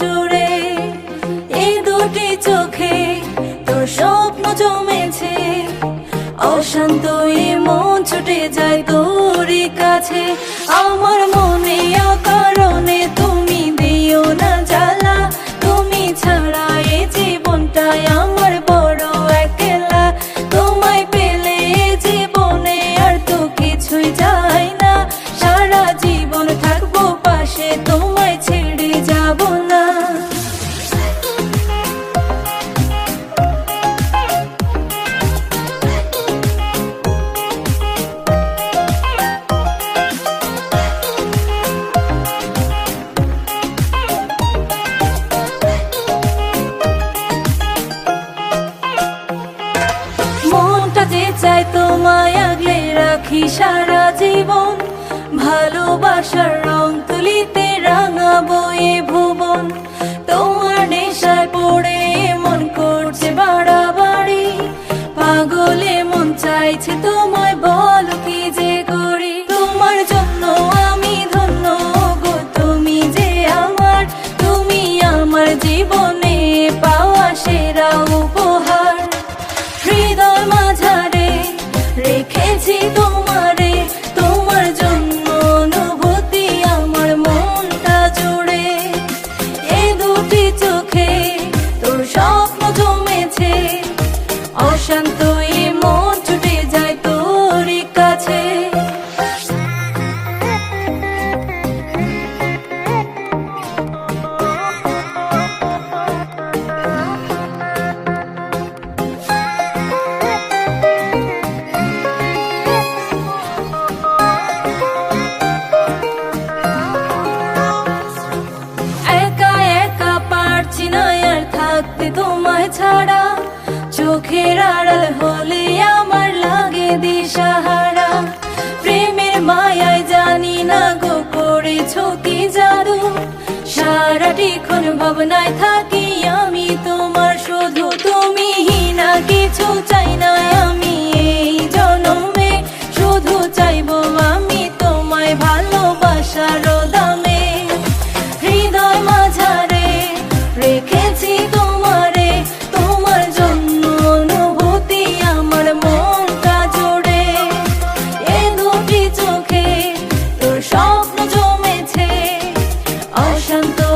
জুড়ে এই দুটি চোখে তোর স্বপ্ন জমেছে। অশান্ত মন ছুটে যায় তোরই কাছে। আমার মনে অকারণে তুমি দিও না জ্বালা। তুমি ছাড়া এই জীবনটাই আমার বড় একলা। তোমায় পেলে জীবনে আর তো কিছুই যায় না। সারা জীবন থাকব পাশে, তোমায় ছেড়ে যাব না। রাখি সারা জীবন, ভালোবাসার রং তুলিতে রাঙাবো এ ভুবন। তোমার নেশায় পড়ে মন করছে বাড়াবাড়ি, পাগলে মন চাইছে তোমায় বল ছাড়া, চোখের আড়াল হলে আমার লাগে দিশাহারা। প্রেমের মায়ায় জানি না গো করেছ কি জাদু? সারাটি ক্ষণ ভাবনায় থাকি llanto.